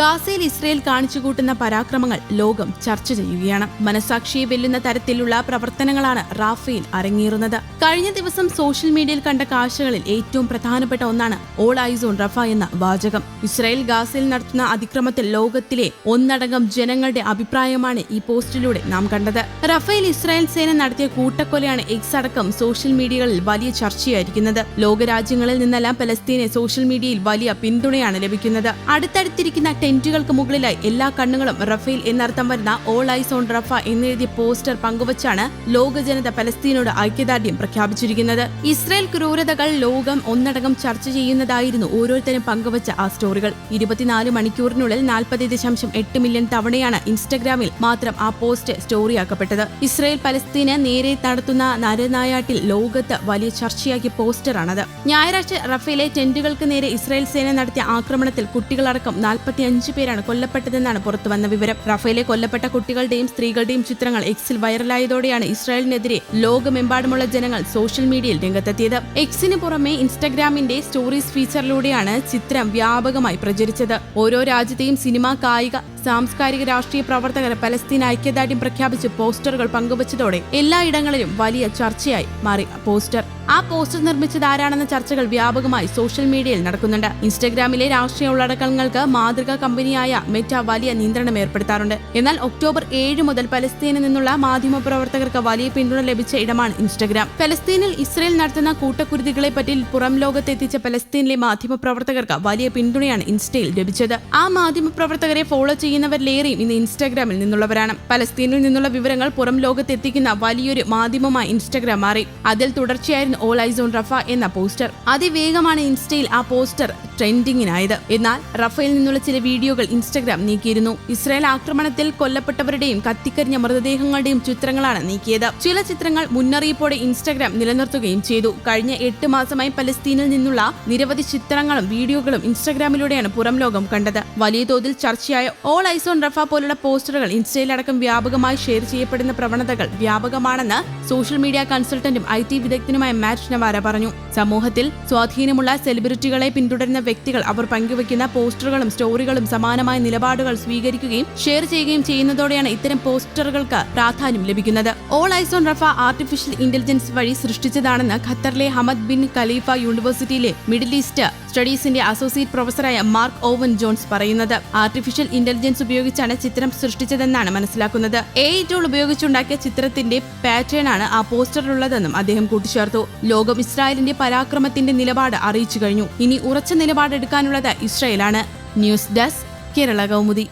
ഗാസയിൽ ഇസ്രയേൽ കാണിച്ചുകൂട്ടുന്ന പരാക്രമങ്ങൾ ലോകം ചർച്ച ചെയ്യുകയാണ്. മനസാക്ഷിയെ വെല്ലുന്ന തരത്തിലുള്ള പ്രവർത്തനങ്ങളാണ് റാഫേൽ അരങ്ങേറുന്നത്. കഴിഞ്ഞ ദിവസം സോഷ്യൽ മീഡിയയിൽ കണ്ട കാഴ്ചകളിൽ ഏറ്റവും പ്രധാനപ്പെട്ട ഒന്നാണ് ഓൾ ഐസ് ഓൺ റഫ എന്ന വാചകം. ഇസ്രയേൽ ഗാസയിൽ നടത്തുന്ന അതിക്രമത്തിൽ ലോകത്തിലെ ഒന്നടങ്കം ജനങ്ങളുടെ അഭിപ്രായമാണ് ഈ പോസ്റ്റിലൂടെ നാം കണ്ടത്. റഫേൽ ഇസ്രായേൽ സേന നടത്തിയ കൂട്ടക്കൊലയാണ് എക്സ് അടക്കം സോഷ്യൽ മീഡിയകളിൽ വലിയ ചർച്ചയായിരിക്കുന്നത്. ലോകരാജ്യങ്ങളിൽ നിന്നെല്ലാം പലസ്തീനെ സോഷ്യൽ മീഡിയയിൽ വലിയ പിന്തുണയാണ് ലഭിക്കുന്നത്. അടുത്തടുത്തിരിക്കുന്ന ടെന്റുകൾക്ക് മുകളിലായി എല്ലാ കണ്ണുകളും റഫേൽ എന്നർത്ഥം വരുന്ന ഓൾ ഐസ് ഓൺ റഫ എന്നെഴുതിയ പോസ്റ്റർ പങ്കുവച്ചാണ് ലോക ജനത പലസ്തീനോട് ഐക്യദാർഢ്യം പ്രഖ്യാപിച്ചിരിക്കുന്നത്. ഇസ്രയേൽ ക്രൂരതകൾ ലോകം ഒന്നടങ്കം ചർച്ച ചെയ്യുന്നതായിരുന്നു ഓരോരുത്തരും പങ്കുവച്ച ആ സ്റ്റോറികൾ. ഇരുപത്തിനാല് മണിക്കൂറിനുള്ളിൽ നാൽപ്പത് ദശാംശം എട്ട് മില്യൺ തവണയാണ് ഇൻസ്റ്റഗ്രാമിൽ മാത്രം ആ പോസ്റ്റ് സ്റ്റോറിയാക്കപ്പെട്ടത്. ഇസ്രയേൽ പലസ്തീന് നേരെ നടത്തുന്ന നരനായാട്ടിൽ ലോകത്ത് വലിയ ചർച്ചയാക്കിയ പോസ്റ്ററാണത്. ഞായറാഴ്ച റഫേലെ ടെന്റുകൾക്ക് നേരെ ഇസ്രയേൽ സേന നടത്തിയ ആക്രമണത്തിൽ കുട്ടികളടക്കം നാൽപ്പത്തിയഞ്ച് പേരാണ് കൊല്ലപ്പെട്ടതെന്നാണ് പുറത്തുവന്ന വിവരം. റഫേലെ കൊല്ലപ്പെട്ട കുട്ടികളുടെയും സ്ത്രീകളുടെയും ചിത്രങ്ങൾ എക്സിൽ വൈറലായതോടെയാണ് ഇസ്രായേലിനെതിരെ ലോകമെമ്പാടുമുള്ള ജനങ്ങൾ സോഷ്യൽ മീഡിയയിൽ രംഗത്തെത്തിയത്. എക്സിന് പുറമെ ഇൻസ്റ്റഗ്രാമിന്റെ സ്റ്റോറീസ് ഫീച്ചറിലൂടെയാണ് ചിത്രം വ്യാപകമായി പ്രചരിച്ചത്. ഓരോ രാജ്യത്തെയും സിനിമ കായിക സാംസ്കാരിക രാഷ്ട്രീയ പ്രവർത്തകർ പലസ്തീൻ ഐക്യദാർഢ്യം പ്രഖ്യാപിച്ച് പോസ്റ്ററുകൾ പങ്കുവച്ചതോടെ എല്ലായിടങ്ങളിലും വലിയ ചർച്ചയായി മാറി പോസ്റ്റർ. ആ പോസ്റ്റർ നിർമ്മിച്ചത് ആരാണെന്ന ചർച്ചകൾ വ്യാപകമായി സോഷ്യൽ മീഡിയയിൽ നടക്കുന്നുണ്ട്. ഇൻസ്റ്റഗ്രാമിലെ രാഷ്ട്രീയ ഉള്ളടക്കങ്ങൾക്ക് മാതൃകാ കമ്പനിയായ മെറ്റ വലിയ നിയന്ത്രണം ഏർപ്പെടുത്താറുണ്ട്. എന്നാൽ ഒക്ടോബർ ഏഴ് മുതൽ പലസ്തീനിൽ നിന്നുള്ള മാധ്യമപ്രവർത്തകർക്ക് വലിയ പിന്തുണ ലഭിച്ച ഇടമാണ് ഇൻസ്റ്റഗ്രാം. പലസ്തീനിൽ ഇസ്രയേൽ നടത്തുന്ന കൂട്ടക്കുരുതികളെ പറ്റി പുറം ലോകത്തെത്തിച്ച പലസ്തീനിലെ മാധ്യമപ്രവർത്തകർക്ക് വലിയ പിന്തുണയാണ് ഇൻസ്റ്റയിൽ ലഭിച്ചത്. ആ മാധ്യമപ്രവർത്തകരെ ഫോളോ ചെയ്യുന്നവരിലേറെയും ഇന്ന് ഇൻസ്റ്റാഗ്രാമിൽ നിന്നുള്ളവരാണ്. പലസ്തീനിൽ നിന്നുള്ള വിവരങ്ങൾ പുറം ലോകത്തെത്തിക്കുന്ന വലിയൊരു മാധ്യമമായി ഇൻസ്റ്റാഗ്രാം മാറി. അതിൽ തുടർച്ചയായിരുന്നു ഓൾ ഐസോൺ റഫ എന്ന പോസ്റ്റർ. അതിവേഗമാണ് ഇൻസ്റ്റയിൽ ആ പോസ്റ്റർ ട്രെൻഡിങ്ങിനായത്. എന്നാൽ റഫേൽ നിന്നുള്ള ചില വീഡിയോകൾ ഇൻസ്റ്റഗ്രാം നീക്കിയിരുന്നു. ഇസ്രായേൽ ആക്രമണത്തിൽ കൊല്ലപ്പെട്ടവരുടെയും കത്തിക്കരിഞ്ഞ മൃതദേഹങ്ങളുടെയും ചിത്രങ്ങളാണ് നീക്കിയത്. ചില ചിത്രങ്ങൾ മുന്നറിയിപ്പോടെ ഇൻസ്റ്റഗ്രാം നിലനിർത്തുകയും ചെയ്തു. കഴിഞ്ഞ എട്ട് മാസമായി പലസ്തീനിൽ നിന്നുള്ള നിരവധി ചിത്രങ്ങളും വീഡിയോകളും ഇൻസ്റ്റഗ്രാമിലൂടെയാണ് പുറം ലോകം കണ്ടത്. വലിയ തോതിൽ ചർച്ചയായ ഓൾ ഐസോൺ റഫ പോലുള്ള പോസ്റ്ററുകൾ ഇൻസ്റ്റയിലടക്കം വ്യാപകമായി ഷെയർ ചെയ്യപ്പെടുന്ന പ്രവണതകൾ വ്യാപകമാണെന്ന് സോഷ്യൽ മീഡിയ കൺസൾട്ടന്റും ഐ ടി വിദഗ്ധനുമായ മാറ്റ് നവാര പറഞ്ഞു. സമൂഹത്തിൽ സ്വാധീനമുള്ള സെലിബ്രിറ്റികളെ പിന്തുടരുന്ന വ്യക്തികൾ അവർ പങ്കുവയ്ക്കുന്ന പോസ്റ്ററുകളും സ്റ്റോറികളും സമാനമായ നിലപാടുകൾ സ്വീകരിക്കുകയും ഷെയർ ചെയ്യുകയും ചെയ്യുന്നതോടെയാണ് ഇത്തരം പോസ്റ്ററുകൾക്ക് പ്രാധാന്യം ലഭിക്കുന്നത്. All eyes on Rafah artificial intelligence വഴി സൃഷ്ടിച്ചതാണെന്ന് ഖത്തറിലെ ഹമദ് ബിൻ ഖലീഫ യൂണിവേഴ്സിറ്റിയിലെ മിഡിൽ ഈസ്റ്റ് സ്റ്റഡീസിന്റെ അസോസിയേറ്റ് പ്രൊഫസറായ മാർക്ക് ഓവൻ ജോൺസ് പറയുന്നത്. ആർട്ടിഫിഷ്യൽ ഇന്റലിജൻസ് ഉപയോഗിച്ചാണ് ചിത്രം സൃഷ്ടിച്ചതെന്നാണ് മനസ്സിലാക്കുന്നത്. എ ടൂൾ ഉപയോഗിച്ചുണ്ടാക്കിയ ചിത്രത്തിന്റെ പാറ്റേൺ ആണ് ആ പോസ്റ്ററിലുള്ളതെന്നും അദ്ദേഹം കൂട്ടിച്ചേർത്തു. ലോകം ഇസ്രായേലിന്റെ പരാക്രമത്തിന്റെ നിലപാട് അറിയിച്ചു കഴിഞ്ഞു. ഇനി ഉറച്ച നിലപാടെടുക്കാനുള്ളത് ഇസ്രയേലാണ്. News desk Kerala Kaumudi.